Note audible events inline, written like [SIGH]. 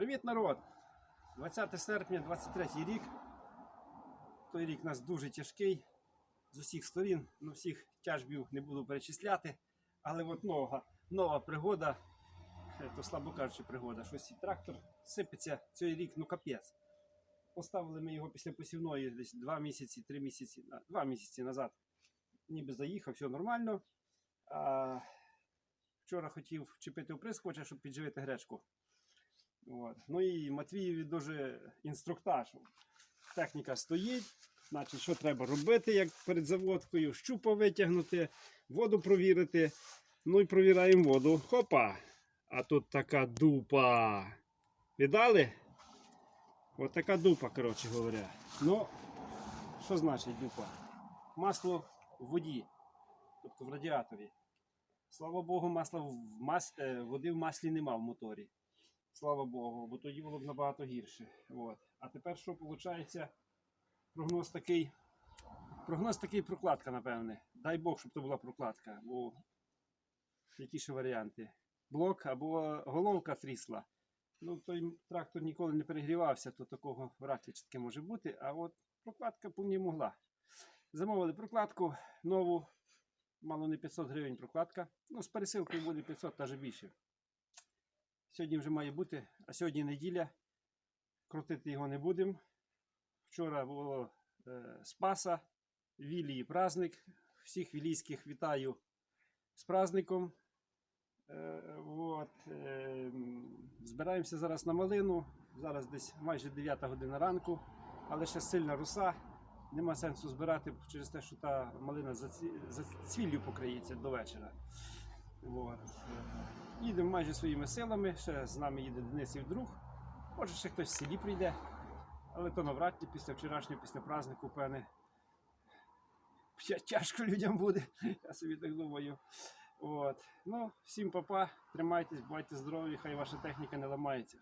Привіт, народ! 20 серпня, 23 рік. Той рік у нас дуже тяжкий з усіх сторін. Ну, всіх тяжбів не буду перечисляти. Але от нова, нова пригода, е, то слабо кажучи, пригода. Щось і трактор сипеться цей рік, ну капець. Поставили ми його після посівної десь 2 місяці, 3 місяці, на- 2 місяці назад. Ніби заїхав, все нормально. А вчора хотів чіпити оприскувача, щоб підживити гречку. От. Ну і Матвієві дуже інструктаж. Техніка стоїть, значить, що треба робити, як перед заводкою, щупа витягнути, воду провірити. Ну і провіраємо воду. Хопа! А тут така дупа. Віддали? От така дупа, коротше говоря. Ну, що значить дупа? Масло в воді, тобто в радіаторі. Слава Богу, масла в мас... е, води в маслі нема в моторі. Слава Богу, бо тоді було б набагато гірше. От. А тепер що виходить? Прогноз такий. Прогноз такий прокладка, напевне. Дай Бог, щоб то була прокладка. Бо які ще варіанти? Блок або головка трісла. Ну, той трактор ніколи не перегрівався, то такого вряд ли таке може бути. А от прокладка повні могла. Замовили прокладку нову, мало не 500 гривень прокладка. Ну, з пересилкою буде 500, навіть більше. Сьогодні вже має бути, а сьогодні неділя. Крутити його не будемо. Вчора було е, Спаса, Вілії праздник. Всіх вілійських вітаю з праздником. Е, от, е, збираємося зараз на малину. Зараз десь майже 9 година ранку, але ще сильна роса. Нема сенсу збирати через те, що та малина за, ці, за цвіллю покриється до вечора. Е, Їдемо майже своїми силами. Ще з нами їде Денисів друг. Може, ще хтось в селі прийде. Але то навряд чи після вчорашнього, після празднику, певне. Тяжко людям буде, [LAUGHS] я собі так думаю. От. Ну, всім папа, тримайтесь, бувайте здорові, хай ваша техніка не ламається.